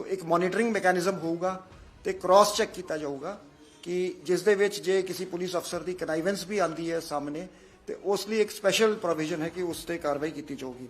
ਸੋ ਇੱਕ monitoring mechanism ਹੋਊਗਾ ਤੇ ਕ੍ਰਾਸ ਚੈੱਕ ਕੀਤਾ ਜਾਊਗਾ ਕਿ ਜਿਸ ਦੇ ਵਿੱਚ ਜੇ ਕਿਸੇ ਪੁਲਿਸ ਅਫਸਰ ਦੀ ਕਨਾਈਵੈਂਸ ਵੀ ਆਂਦੀ ਹੈ ਸਾਹਮਣੇ, ਤੇ ਉਸ ਲਈ ਇੱਕ ਸਪੈਸ਼ਲ ਪ੍ਰੋਵੀਜ਼ਨ ਹੈ ਕਿ ਉਸ ਤੇ ਕਾਰਵਾਈ ਕੀਤੀ ਜਾਊਗੀ।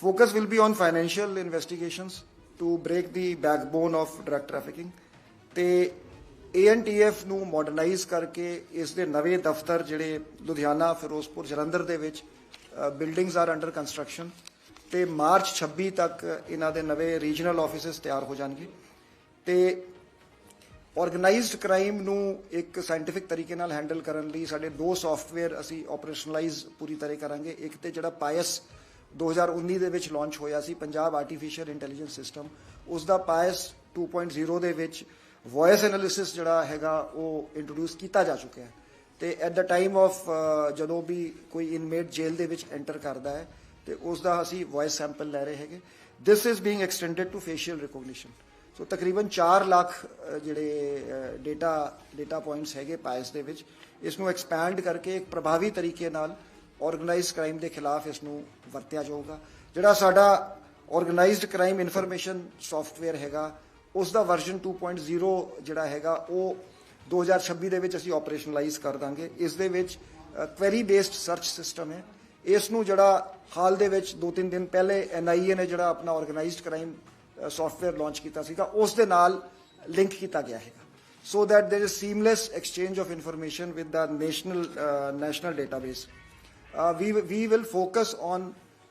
Focus will be on financial investigations to break the backbone of drug trafficking ਤੇ ANTF ਨੂੰ ਮਾਡਰਨਾਈਜ਼ ਕਰਕੇ ਇਸ ਦੇ ਨਵੇਂ ਦਫ਼ਤਰ ਜਿਹੜੇ ਲੁਧਿਆਣਾ, ਫਿਰੋਜ਼ਪੁਰ, ਜਲੰਧਰ ਦੇ ਵਿੱਚ ਬਿਲਡਿੰਗਸ ਆਰ ਅੰਡਰ ਕੰਸਟਰਕਸ਼ਨ ਤੇ ਮਾਰਚ 26 ਤੱਕ ਇਹਨਾਂ ਦੇ ਨਵੇਂ ਰੀਜਨਲ ਆਫਿਸਸ ਤਿਆਰ ਹੋ ਜਾਣਗੇ ਤੇ ਆਰਗੇਨਾਈਜ਼ਡ ਕ੍ਰਾਈਮ ਨੂੰ ਇੱਕ ਸਾਇੰਟਿਫਿਕ ਤਰੀਕੇ ਨਾਲ ਹੈਂਡਲ ਕਰਨ ਲਈ ਸਾਡੇ ਦੋ ਸੌਫਟਵੇਅਰ ਅਸੀਂ ਆਪਰੇਸ਼ਨਲਾਈਜ਼ ਪੂਰੀ ਤਰ੍ਹਾਂ ਕਰਾਂਗੇ। ਇੱਕ ਤੇ ਜਿਹੜਾ ਪਾਇਸ 2019 ਦੇ ਵਿੱਚ ਲਾਂਚ ਹੋਇਆ ਸੀ, ਪੰਜਾਬ ਆਰਟੀਫੀਸ਼ੀਅਲ ਇੰਟੈਲੀਜੈਂਸ ਸਿਸਟਮ ਉਸ ਦਾ ਪਾਇਸ 2.0 ਦੇ ਵਿੱਚ ਵੌਇਸ ਐਨਾਲਿਸਿਸ ਜਿਹੜਾ ਹੈਗਾ ਉਹ ਇੰਟਰੋਡਿਊਸ ਕੀਤਾ ਜਾ ਚੁੱਕਿਆ ਹੈ। ਤੇ ਐਟ ਦਾ ਟਾਈਮ ਆਫ ਜਦੋਂ ਵੀ ਕੋਈ ਇਨਮੇਟ ਜੇਲ੍ਹ ਦੇ ਵਿੱਚ ਐਂਟਰ ਕਰਦਾ ਹੈ ਤੇ ਉਸ ਦਾ ਅਸੀਂ ਵੌਇਸ ਸੈਂਪਲ ਲੈ ਰਹੇ ਹੈਗੇ। This is being extended to facial recognition so ਤਕਰੀਬਨ 4 ਲੱਖ ਜਿਹੜੇ ਡੇਟਾ ਡੇਟਾ ਪੁਆਇੰਟਸ ਹੈਗੇ ਪਾਇਸ ਦੇ ਵਿੱਚ ਇਸ ਨੂੰ ਐਕਸਪੈਂਡ ਕਰਕੇ ਇੱਕ ਪ੍ਰਭਾਵੀ ਤਰੀਕੇ ਨਾਲ ਆਰਗੇਨਾਈਜ਼ਡ ਕ੍ਰਾਈਮ ਦੇ ਖਿਲਾਫ ਇਸ ਨੂੰ ਵਰਤਿਆ ਜਾਊਗਾ। ਜਿਹੜਾ ਸਾਡਾ ਆਰਗੇਨਾਈਜ਼ਡ ਕ੍ਰਾਈਮ ਇਨਫੋਰਮੇਸ਼ਨ ਸੌਫਟਵੇਅਰ ਹੈਗਾ ਉਸ ਦਾ ਵਰਜ਼ਨ 2.0 ਜਿਹੜਾ ਹੈਗਾ, ਉਹ 2026 ਦੇ ਵਿੱਚ ਅਸੀਂ ਆਪਰੇਸ਼ਨਲਾਈਜ਼ ਕਰ ਦਾਂਗੇ। ਇਸ ਦੇ ਵਿੱਚ ਕੁਐਰੀ ਬੇਸਡ ਸਰਚ ਸਿਸਟਮ ਹੈ। ਇਸ ਨੂੰ ਜਿਹੜਾ ਹਾਲ ਦੇ ਵਿੱਚ 2-3 ਦਿਨ ਪਹਿਲੇ ਐਨਆਈਏ ਨੇ ਜਿਹੜਾ ਆਪਣਾ ਆਰਗੇਨਾਈਜ਼ਡ ਕ੍ਰਾਈਮ ਸੌਫਟਵੇਅਰ ਲਾਂਚ ਕੀਤਾ ਸੀਗਾ ਉਸ ਦੇ ਨਾਲ ਲਿੰਕ ਕੀਤਾ ਗਿਆ ਹੈਗਾ। So that there is seamless exchange of information with the national uh, national database. uh, we we will focus on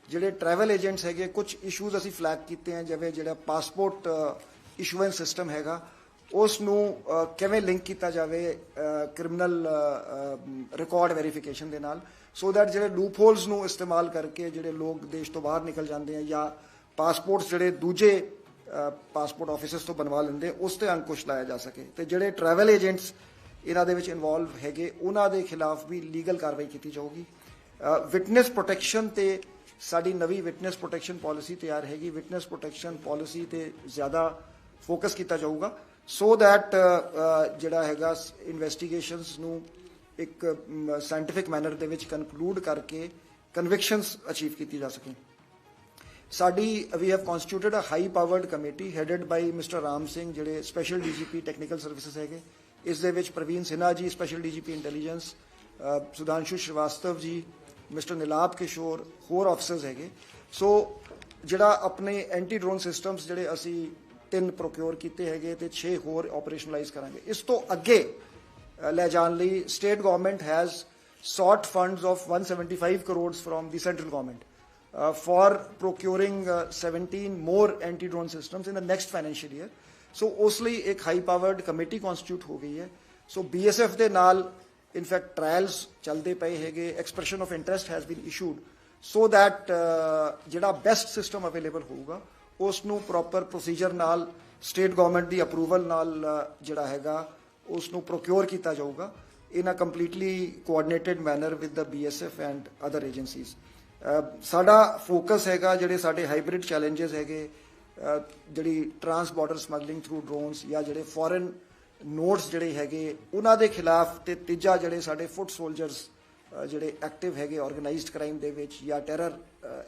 ਜਿਹੜੇ ਟਰੈਵਲ ਏਜੰਟਸ ਹੈਗੇ ਕੁਝ ਇਸ਼ੂਜ਼ ਅਸੀਂ ਫਲੈਗ ਕੀਤੇ ਹਨ ਜਿਵੇਂ ਜਿਹੜਾ ਪਾਸਪੋਰਟ ਇਸ਼ੂਐਂਸ ਸਿਸਟਮ ਹੈਗਾ ਉਸ ਨੂੰ ਕਿਵੇਂ ਲਿੰਕ ਕੀਤਾ ਜਾਵੇ ਕ੍ਰਿਮੀਨਲ ਰਿਕਾਰਡ ਵੈਰੀਫਿਕੇਸ਼ਨ ਦੇ ਨਾਲ। ਸੋ ਦੈਟ ਜਿਹੜੇ ਲੂਪ ਹੋਲਸ ਨੂੰ ਇਸਤੇਮਾਲ ਕਰਕੇ ਜਿਹੜੇ ਲੋਕ ਦੇਸ਼ ਤੋਂ ਬਾਹਰ ਨਿਕਲ ਜਾਂਦੇ ਆ ਜਾਂ ਪਾਸਪੋਰਟਸ ਜਿਹੜੇ ਦੂਜੇ ਪਾਸਪੋਰਟ ਆਫਿਸਸ ਤੋਂ ਬਣਵਾ ਲੈਂਦੇ, ਉਸ ਤੇ ਅੰਕੁਸ਼ ਲਾਇਆ ਜਾ ਸਕੇ। ਤੇ ਜਿਹੜੇ ਟਰੈਵਲ ਏਜੰਟਸ ਇਹਨਾਂ ਦੇ ਵਿੱਚ ਇਨਵੋਲਵ ਹੈਗੇ, ਉਹਨਾਂ ਦੇ ਖਿਲਾਫ ਵੀ ਲੀਗਲ ਕਾਰਵਾਈ ਕੀਤੀ ਜਾਊਗੀ। ਵਿਟਨੈਸ ਪ੍ਰੋਟੈਕਸ਼ਨ ਤੇ ਸਾਡੀ ਨਵੀਂ ਵਿਟਨੈਸ ਪ੍ਰੋਟੈਕਸ਼ਨ ਪਾਲਿਸੀ ਤਿਆਰ ਹੈਗੀ। ਵਿਟਨੈਸ ਪ੍ਰੋਟੈਕਸ਼ਨ ਪਾਲਿਸੀ ਤੇ ਜ਼ਿਆਦਾ ਫੋਕਸ ਕੀਤਾ ਜਾਊਗਾ। ਸੋ ਦੈਟ ਜਿਹੜਾ ਹੈਗਾ ਇਨਵੈਸਟੀਗੇਸ਼ਨਸ ਨੂੰ ਇੱਕ ਸਾਇੰਟਿਫਿਕ ਮੈਨਰ ਦੇ ਵਿੱਚ ਕਨਕਲੂਡ ਕਰਕੇ ਕਨਵਿਕਸ਼ਨਸ ਅਚੀਵ ਕੀਤੀ ਜਾ ਸਕੇ। ਸਾਡੀ ਵੀ have constituted a high powered committee headed by mister Ram Singh ਜਿਹੜੇ ਸਪੈਸ਼ਲ ਡੀਜੀਪੀ ਟੈਕਨੀਕਲ ਸਰਵਿਸਿਜ਼ ਹੈਗੇ। ਇਸ ਦੇ ਵਿੱਚ Praveen Sinha ji special DGP intelligence Sudhanshu Srivastava ji mister Nilab ਕਿਸ਼ੋਰ, ਹੋਰ ਅਫਸਰਸ ਹੈਗੇ। ਸੋ ਜਿਹੜਾ ਆਪਣੇ ਐਂਟੀ ਡਰੋਨ ਸਿਸਟਮਸ ਜਿਹੜੇ ਅਸੀਂ ਤਿੰਨ ਪ੍ਰੋਕਿਉਰ ਕੀਤੇ ਹੈਗੇ ਤੇ 6 ਹੋਰ ਆਪਰੇਸ਼ਨਲਾਈਜ਼ ਕਰਾਂਗੇ। ਇਸ ਤੋਂ ਅੱਗੇ ਲੈ ਜਾਣ ਲਈ state government has sought funds of 175 crores from the central government uh, for procuring uh, 17 more anti-drone systems in the next financial year. So ਉਸ ਲਈ ਇੱਕ ਹਾਈ ਪਾਵਰਡ ਕਮੇਟੀ ਕਨਸਟੀਟਿਊਟ ਹੋ ਗਈ ਹੈ ਸੋ ਬੀਐਸਐਫ ਦੇ ਨਾਲ ਇਨਫੈਕਟ ਟ੍ਰਾਇਲਸ ਚੱਲਦੇ ਪਏ ਹੈਗੇ expression of interest has been issued so that ਜਿਹੜਾ ਬੈਸਟ ਸਿਸਟਮ ਅਵੇਲੇਬਲ ਹੋਊਗਾ ਉਸ ਨੂੰ ਪ੍ਰੋਪਰ ਪ੍ਰੋਸੀਜਰ ਨਾਲ ਸਟੇਟ ਗਵਰਨਮੈਂਟ ਦੀ ਅਪਰੂਵਲ ਨਾਲ ਜਿਹੜਾ ਹੈਗਾ ਉਸ ਨੂੰ ਪ੍ਰੋਕਿਓਰ ਕੀਤਾ ਜਾਊਗਾ in a completely coordinated manner with the BSF and other agencies. ਅਹ ਸਾਡਾ ਫੋਕਸ ਹੈਗਾ ਜਿਹੜੇ ਸਾਡੇ ਹਾਈਬ੍ਰਿਡ ਚੈਲੰਜਸ ਹੈਗੇ ਜਿਹੜੀ trans border smuggling through drones ਜਾਂ ਜਿਹੜੇ ਫੋਰਨ ਨੋਟਸ ਜਿਹੜੇ ਹੈਗੇ, ਉਹਨਾਂ ਦੇ ਖਿਲਾਫ ਤੇ ਤੀਜਾ ਜਿਹੜੇ ਸਾਡੇ ਫੁੱਟ ਸੋਲਜਰਸ ਜਿਹੜੇ ਐਕਟਿਵ ਹੈਗੇ ਆਰਗੇਨਾਈਜ਼ਡ ਕ੍ਰਾਈਮ ਦੇ ਵਿੱਚ ਜਾਂ ਟੈਰਰ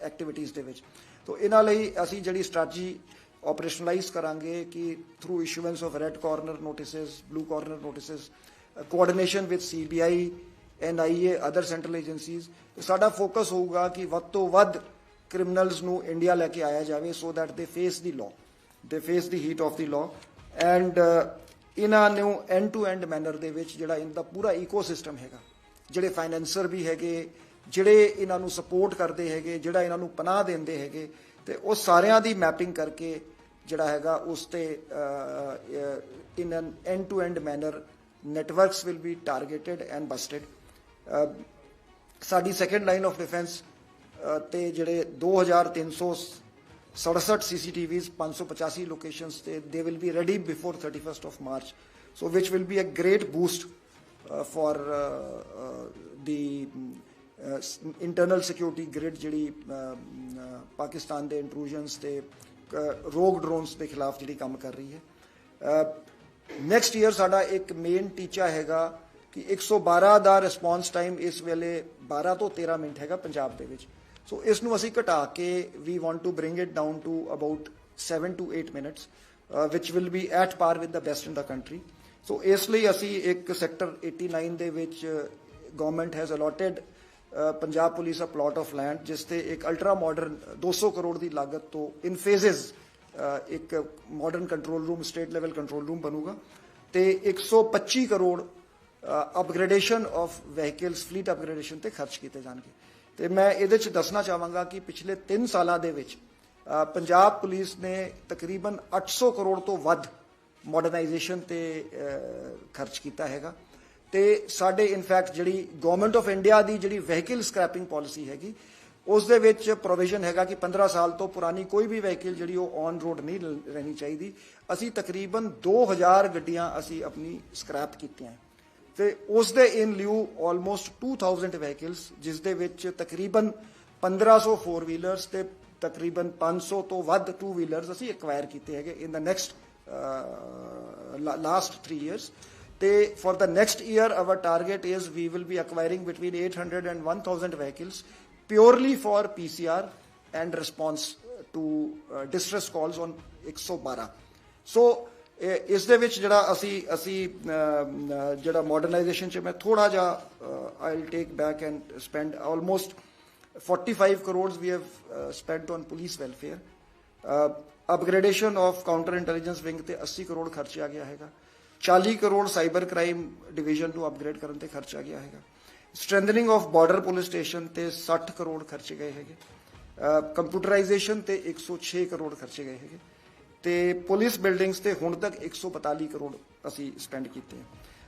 ਐਕਟੀਵਿਟੀਜ਼ ਦੇ ਵਿੱਚ ਤੋਂ ਇਹਨਾਂ ਲਈ ਅਸੀਂ ਜਿਹੜੀ ਸਟ੍ਰੈਟਜੀ ਆਪਰੇਸ਼ਨਲਾਈਜ਼ ਕਰਾਂਗੇ ਕਿ through issuance of red corner notices blue corner notices coordination with CBI NIA other central agencies ਸਾਡਾ ਫੋਕਸ ਹੋਊਗਾ ਕਿ ਵੱਧ ਤੋਂ ਵੱਧ ਕ੍ਰਿਮੀਨਲਸ ਨੂੰ ਇੰਡੀਆ ਲੈ ਕੇ ਆਇਆ ਜਾਵੇ so that they face the law they face the heat of the law and ਇਹਨਾਂ ਨੂੰ ਐਂਡ ਟੂ ਐਂਡ ਮੈਨਰ ਦੇ ਵਿੱਚ ਜਿਹੜਾ ਇਹਨਾਂ ਦਾ ਪੂਰਾ ਇਕੋਸਿਸਟਮ ਹੈਗਾ ਜਿਹੜੇ ਫਾਈਨੈਂਸਰ ਵੀ ਹੈਗੇ ਜਿਹੜੇ ਇਹਨਾਂ ਨੂੰ ਸਪੋਰਟ ਕਰਦੇ ਹੈਗੇ ਜਿਹੜਾ ਇਹਨਾਂ ਨੂੰ ਪਨਾਹ ਦਿੰਦੇ ਹੈਗੇ ਤੇ ਉਹ ਸਾਰਿਆਂ ਦੀ ਮੈਪਿੰਗ ਕਰਕੇ ਜਿਹੜਾ ਹੈਗਾ, ਉਸ ਤੇ in an end to end manner networks will be targeted and busted ਸਾਡੀ ਸੈਕੰਡ ਲਾਈਨ ਆਫ ਡਿਫੈਂਸ ਤੇ ਜਿਹੜੇ 2367 ਸੀਸੀਟੀਵੀਜ਼ 585 ਲੋਕੇਸ਼ਨਸ ਤੇ they will be ready before 31st of March so which will be a great boost for the internal security grid ਜਿਹੜੀ ਪਾਕਿਸਤਾਨ ਦੇ ਇੰਟਰੂਜਨਸ ਤੇ ਰੋਗ drones ਦੇ ਖਿਲਾਫ ਜਿਹੜੀ ਕੰਮ ਕਰ ਰਹੀ ਹੈ। ਨੈਕਸਟ ਈਅਰ ਸਾਡਾ ਇੱਕ ਮੇਨ ਟੀਚਾ ਹੈਗਾ ਕਿ 112 ਦਾ ਰਿਸਪੌਂਸ ਟਾਈਮ ਇਸ ਵੇਲੇ 12 ਤੋਂ 13 ਮਿੰਟ ਹੈਗਾ ਪੰਜਾਬ ਦੇ ਵਿੱਚ। ਸੋ ਇਸ ਨੂੰ ਅਸੀਂ ਘਟਾ ਕੇ we want to bring it down to about 7 to 8 minutes which will be at par with the best in the country. So ਇਸ ਲਈ ਅਸੀਂ ਇੱਕ ਸੈਕਟਰ 89 ਦੇ ਵਿੱਚ government has allotted Punjab police a plot of land ਜਿਸ ਤੇ ਇੱਕ ultra modern 200 crore ਦੀ ਲਾਗਤ ਤੋਂ ਇਨ ਫੇਜ਼ਸ ਇੱਕ modern control room state level control room ਬਣੂਗਾ ਤੇ 125 crore upgradation of vehicles fleet upgradation ਤੇ ਖਰਚ ਕੀਤੇ ਜਾਣਗੇ। ਤੇ ਮੈਂ ਇਹਦੇ ਚ ਦੱਸਣਾ ਚਾਹਾਂਗਾ ਕਿ ਪਿਛਲੇ 3 ਸਾਲਾਂ ਦੇ ਵਿੱਚ ਪੰਜਾਬ ਪੁਲਿਸ ਨੇ ਤਕਰੀਬਨ 800 ਕਰੋੜ ਤੋਂ ਵੱਧ ਮਾਡਰਨਾਈਜੇਸ਼ਨ ਤੇ ਖਰਚ ਕੀਤਾ ਹੈਗਾ। ਤੇ ਸਾਡੇ ਇਨਫੈਕਟ ਜਿਹੜੀ ਗਵਰਨਮੈਂਟ ਆਫ ਇੰਡੀਆ ਦੀ ਜਿਹੜੀ ਵਹੀਕਲ ਸਕ੍ਰੈਪਿੰਗ ਪਾਲਿਸੀ ਹੈਗੀ, ਉਸ ਦੇ ਵਿੱਚ ਪ੍ਰੋਵੀਜ਼ਨ ਹੈਗਾ ਕਿ 15 ਸਾਲ ਤੋਂ ਪੁਰਾਣੀ ਕੋਈ ਵੀ ਵਹੀਕਲ ਜਿਹੜੀ ਉਹ ਔਨ ਰੋਡ ਨਹੀਂ ਰਹਿਣੀ ਚਾਹੀਦੀ। ਅਸੀਂ ਤਕਰੀਬਨ 2000 ਗੱਡੀਆਂ ਅਸੀਂ ਆਪਣੀ ਸਕ੍ਰੈਪ ਕੀਤੀਆਂ ਤੇ ਉਸ ਦੇ ਇਨ ਲਿਊ ਆਲਮੋਸਟ 2000 ਵਹੀਕਲਸ ਜਿਸ ਦੇ ਵਿੱਚ ਤਕਰੀਬਨ 1500 4 ਵੀਲਰਸ ਤੇ ਤਕਰੀਬਨ 500 ਤੋਂ ਵੱਧ ਟੂ ਵੀਲਰਸ ਅਸੀਂ ਐਕਵਾਇਰ ਕੀਤੇ ਹੈਗੇ in the next last 3 years ਤੇ for the next year our target is we will be acquiring between 800 and 1000 vehicles purely for PCR and response to uh, distress calls on 112 so ਇਹ- ਇਸ ਦੇ ਵਿੱਚ ਜਿਹੜਾ ਅਸੀਂ ਅਸੀਂ ਅਮ, ਅਮ, ਜਿਹੜਾ ਮਾਡਰਨਾਈਜੇਸ਼ਨ ਚ ਮੈਂ ਥੋੜਾ ਜਿਹਾ I will take back and spend almost 45 crores we have spent on police welfare upgradation of counter intelligence wing ਤੇ 80 ਕਰੋੜ ਖਰਚਿਆ ਗਿਆ ਹੈਗਾ 40 ਕਰੋੜ ਸਾਈਬਰ ਕ੍ਰਾਈਮ ਡਿਵੀਜ਼ਨ ਨੂੰ ਅਪਗ੍ਰੇਡ ਕਰਨ ਤੇ ਖਰਚਾ ਗਿਆ ਹੈਗਾ। Strengthening of border police station ਤੇ 60 ਕਰੋੜ ਖਰਚੇ ਗਏ ਹੈਗੇ। ਕੰਪਿਊਟਰਾਈਜੇਸ਼ਨ ਤੇ 106 ਕਰੋੜ ਖਰਚੇ ਗਏ ਹੈਗੇ। ਤੇ ਪੁਲਿਸ ਬਿਲਡਿੰਗਸ ਤੇ ਹੁਣ ਤੱਕ 145 ਕਰੋੜ ਅਸੀਂ ਸਪੈਂਡ ਕੀਤੇ ਹੈ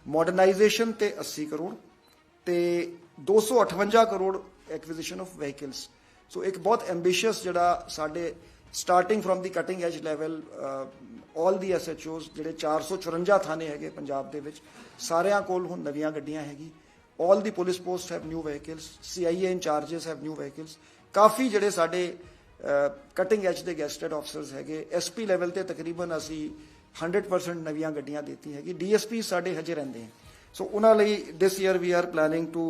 ਮਾਡਰਨਾਈਜੇਸ਼ਨ ਤੇ 80 ਕਰੋੜ ਤੇ 258 crore acquisition of vehicles so ਇੱਕ ਬਹੁਤ ਐਂਬੀਸ਼ੀਅਸ ਜਿਹੜਾ ਸਾਡੇ starting from the cutting edge level all the SHOs ਜਿਹੜੇ 454 ਥਾਣੇ ਹੈਗੇ ਪੰਜਾਬ ਦੇ ਵਿੱਚ, ਸਾਰਿਆਂ ਕੋਲ ਹੁਣ ਨਵੀਆਂ ਗੱਡੀਆਂ ਹੈਗੀ। All the police post have new vehicles CIA incharges have new vehicles ਕਾਫੀ ਜਿਹੜੇ ਸਾਡੇ ਕਟਿੰਗ ਐਜ ਦੇ ਗੈਸਟਡ ਆਫਸਰਸ ਹੈਗੇ। ਐਸਪੀ ਲੈਵਲ ਤੇ ਤਕਰੀਬਨ ਅਸੀਂ 100% ਨਵੀਆਂ ਗੱਡੀਆਂ ਦਿੱਤੀ ਹੈਗੀ। ਡੀਐਸਪੀ ਸਾਡੇ ਹਜੇ ਰਹਿੰਦੇ ਹਨ ਸੋ ਉਹਨਾਂ ਲਈ this year we are planning to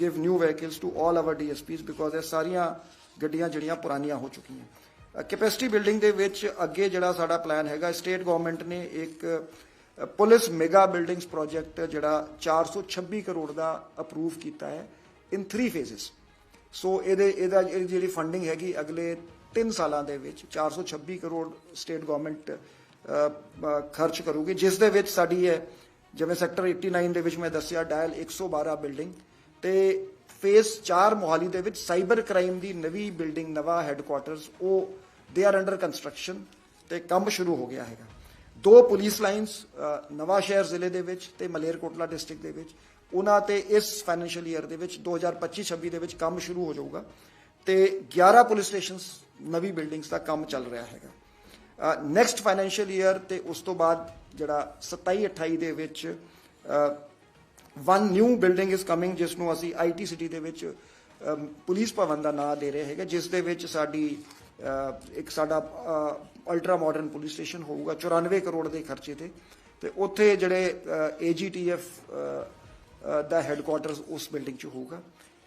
give new vehicles to all our DSPs because ਇਹ ਸਾਰੀਆਂ ਗੱਡੀਆਂ ਜਿਹੜੀਆਂ ਪੁਰਾਣੀਆਂ ਹੋ ਚੁੱਕੀਆਂ। ਕੈਪੈਸਿਟੀ ਬਿਲਡਿੰਗ ਦੇ ਵਿੱਚ ਅੱਗੇ ਜਿਹੜਾ ਸਾਡਾ ਪਲਾਨ ਹੈਗਾ, ਸਟੇਟ ਗਵਰਨਮੈਂਟ ਨੇ ਇੱਕ ਪੁਲਿਸ ਮੈਗਾ ਬਿਲਡਿੰਗਸ ਪ੍ਰੋਜੈਕਟ ਜਿਹੜਾ 426 ਕਰੋੜ ਦਾ ਅਪਰੂਵ ਕੀਤਾ ਹੈ ਇਨ 3 ਫੇਜ਼ਸ ਸੋ ਇਹਦੇ, ਇਹਦਾ, ਇਹਦੀ ਜਿਹੜੀ ਫੰਡਿੰਗ ਹੈਗੀ ਅਗਲੇ 3 ਸਾਲਾਂ ਦੇ ਵਿੱਚ 426 ਕਰੋੜ ਸਟੇਟ ਗਵਰਨਮੈਂਟ ਖਰਚ ਕਰੂਗੀ, ਜਿਸ ਦੇ ਵਿੱਚ ਸਾਡੀ ਹੈ ਜਿਵੇਂ ਸੈਕਟਰ 89 ਦੇ ਵਿੱਚ ਮੈਂ ਦੱਸਿਆ ਡਾਇਲ 112 ਬਿਲਡਿੰਗ ਤੇ ਫੇਸ 4 ਮੋਹਾਲੀ ਦੇ ਵਿੱਚ ਸਾਈਬਰ ਕ੍ਰਾਈਮ ਦੀ ਨਵੀਂ ਬਿਲਡਿੰਗ, ਨਵਾਂ ਹੈੱਡਕੁਆਟਰਸ ਉਹ ਦੇ ਆਰ ਅੰਡਰ ਕੰਸਟਰਕਸ਼ਨ ਤੇ ਕੰਮ ਸ਼ੁਰੂ ਹੋ ਗਿਆ ਹੈਗਾ। ਦੋ ਪੁਲਿਸ ਲਾਈਨਸ ਨਵਾਂ ਸ਼ਹਿਰ ਜ਼ਿਲ੍ਹੇ ਦੇ ਵਿੱਚ ਤੇ ਮਲੇਰਕੋਟਲਾ ਡਿਸਟ੍ਰਿਕਟ ਦੇ ਵਿੱਚ। ਉਹਨਾਂ ਤੇ ਇਸ ਫਾਈਨੈਂਸ਼ੀਅਲ ਈਅਰ ਦੇ ਵਿੱਚ 2025-26 ਦੇ ਵਿੱਚ ਕੰਮ ਸ਼ੁਰੂ ਹੋ ਜਾਊਗਾ ਤੇ 11 ਪੁਲਿਸ ਸਟੇਸ਼ਨਸ ਨਵੀਂ ਬਿਲਡਿੰਗਸ ਦਾ ਕੰਮ ਚੱਲ ਰਿਹਾ ਹੈਗਾ। ਨੈਕਸਟ ਫਾਈਨੈਂਸ਼ੀਅਲ ਈਅਰ ਤੇ ਉਸ ਤੋਂ ਬਾਅਦ ਜਿਹੜਾ 27 28 ਦੇ ਵਿੱਚ one new building is coming ਜਿਸ ਨੂੰ ਅਸੀਂ ਆਈਟੀ ਸਿਟੀ ਦੇ ਵਿੱਚ ਪੁਲਿਸ ਭਵਨ ਦਾ ਨਾਮ ਦੇ ਰਹੇ ਹੈਗੇ, ਜਿਸ ਦੇ ਵਿੱਚ ਸਾਡੀ ਇੱਕ ਸਾਡਾ ਅਲਟਰਾ ਮਾਡਰਨ ਪੁਲਿਸ ਸਟੇਸ਼ਨ ਹੋਊਗਾ 94 ਕਰੋੜ ਦੇ ਖਰਚੇ ਤੇ। ਤੇ ਉੱਥੇ ਜਿਹੜੇ ਏਜੀਟੀਐਫ ਦਾ ਹੈੱਡਕੁਆਟਰਸ ਉਸ ਬਿਲਡਿੰਗ 'ਚ ਹੋਊਗਾ।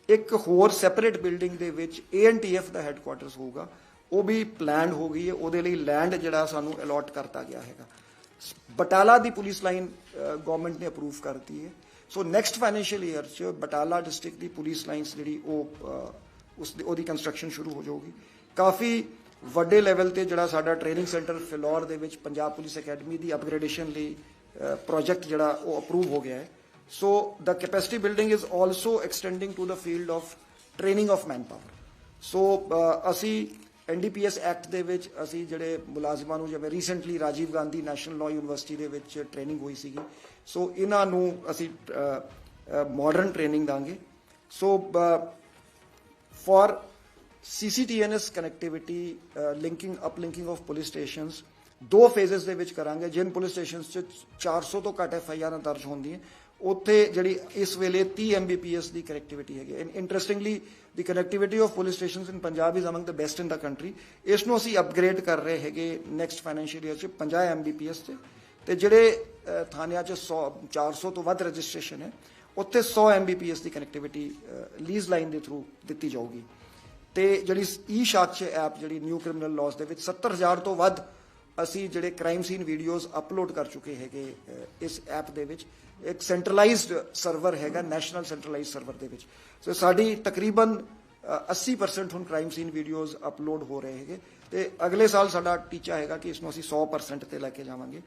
ਇੱਕ ਹੋਰ ਸੈਪਰੇਟ ਬਿਲਡਿੰਗ ਦੇ ਵਿੱਚ ਏਐਨਟੀਐਫ ਦਾ ਹੈੱਡਕੁਆਟਰਸ ਹੋਊਗਾ। ਉਹ ਵੀ ਪਲਾਨ ਹੋ ਗਈ ਹੈ। ਉਹਦੇ ਲਈ ਲੈਂਡ ਜਿਹੜਾ ਸਾਨੂੰ ਅਲਾਟ ਕਰਤਾ ਗਿਆ ਹੈਗਾ। ਬਟਾਲਾ ਦੀ ਪੁਲਿਸ ਲਾਈਨ ਗਵਰਨਮੈਂਟ ਨੇ ਅਪਰੂਵ ਕਰਤੀ ਹੈ। ਸੋ ਨੈਕਸਟ ਫਾਈਨੈਂਸ਼ੀਅਲ ਈਅਰ ਚ ਬਟਾਲਾ ਡਿਸਟ੍ਰਿਕਟ ਦੀ ਪੁਲਿਸ ਲਾਈਨਸ ਜਿਹੜੀ ਉਹ ਅ, ਉਸ ਦੀ ਉਹਦੀ ਕੰਸਟਰਕਸ਼ਨ ਸ਼ੁਰੂ ਹੋ ਜਾਊਗੀ। ਕਾਫੀ ਵੱਡੇ ਲੈਵਲ ਤੇ ਜਿਹੜਾ ਸਾਡਾ ਟ੍ਰੇਨਿੰਗ ਸੈਂਟਰ ਫਿਲੌਰ ਦੇ ਵਿੱਚ ਪੰਜਾਬ ਪੁਲਿਸ ਅਕੈਡਮੀ ਦੀ ਅਪਗ੍ਰੇਡੇਸ਼ਨ ਲਈ ਪ੍ਰੋਜੈਕਟ ਜਿਹੜਾ ਉਹ ਅਪਰੂਵ ਹੋ ਗਿਆ ਹੈ। ਸੋ the capacity building is also extending to the field of training of manpower ਸੋ ਅਸੀਂ ਐਨਡੀਪੀਐਸ ਐਕਟ ਦੇ ਵਿੱਚ ਅਸੀਂ ਜਿਹੜੇ ਮੁਲਾਜ਼ਮਾਂ ਨੂੰ ਜਿਵੇਂ recently Rajiv Gandhi national law university ਦੇ ਵਿੱਚ ਟ੍ਰੇਨਿੰਗ ਹੋਈ ਸੀਗੀ। ਸੋ ਇਹਨਾਂ ਨੂੰ ਅਸੀਂ ਮਾਡਰਨ ਟ੍ਰੇਨਿੰਗ ਦਾਂਗੇ। So for CCTNS connectivity linking uplinking of police stations ਦੋ ਫੇਜ਼ਸ ਦੇ ਵਿੱਚ ਕਰਾਂਗੇ। ਜਿਨ ਪੁਲਿਸ ਸਟੇਸ਼ਨਸ ਚ 400 ਤੋਂ ਘੱਟ ਐਫਆਈਆਰ ਦਰਜ ਹੁੰਦੀਆਂ ਉੱਥੇ ਜਿਹੜੀ ਇਸ ਵੇਲੇ 30 Mbps ਦੀ ਕਨੈਕਟੀਵਿਟੀ ਹੈਗੀ and interestingly the connectivity of police stations in Punjab is among the best in the country ਇਸ ਨੂੰ ਅਸੀਂ ਅਪਗ੍ਰੇਡ ਕਰ ਰਹੇ ਹੈਗੇ ਨੈਕਸਟ ਫਾਈਨੈਂਸ਼ੀਅਲ ਈਅਰ ਚ 50 Mbps 'ਚ। ਤੇ ਜਿਹੜੇ ਥਾਣਿਆਂ ਚ 100 400 ਤੋਂ ਵੱਧ ਰਜਿਸਟ੍ਰੇਸ਼ਨ ਹੈ, ਉੱਥੇ 100 Mbps ਦੀ ਕਨੈਕਟੀਵਿਟੀ ਲੀਜ਼ ਲਾਈਨ ਦੇ ਥਰੂ ਦਿੱਤੀ ਜਾਊਗੀ। ਤੇ ਜਿਹੜੀ ਈ ਸ਼ਾਕਸ਼ ਐਪ ਜਿਹੜੀ ਨਿਊ ਕ੍ਰਿਮੀਨਲ ਲਾਜ਼ ਦੇ ਵਿੱਚ 70000 ਤੋਂ ਵੱਧ ਅਸੀਂ ਜਿਹੜੇ ਕ੍ਰਾਈਮ ਸੀਨ ਵੀਡੀਓਜ਼ ਅਪਲੋਡ ਕਰ ਚੁੱਕੇ ਹੈਗੇ ਇਸ ਐਪ ਦੇ ਵਿੱਚ ਇੱਕ ਸੈਂਟਰਲਾਈਜ਼ਡ ਸਰਵਰ ਹੈਗਾ ਨੈਸ਼ਨਲ ਸੈਂਟਰਲਾਈਜ਼ਡ ਸਰਵਰ ਦੇ ਵਿੱਚ। ਸੋ ਸਾਡੀ ਤਕਰੀਬਨ ਅ, 80% ਹੁਣ ਕ੍ਰਾਈਮ ਸੀਨ ਵੀਡੀਓਜ਼ ਅਪਲੋਡ ਹੋ ਰਹੇ ਹੈਗੇ ਤੇ ਅਗਲੇ ਸਾਲ ਸਾਡਾ ਟੀਚਾ ਹੈਗਾ ਕਿ ਇਸ ਨੂੰ ਅਸੀਂ 100% ਤੇ ਲੈ ਕੇ ਜਾਵਾਂਗੇ।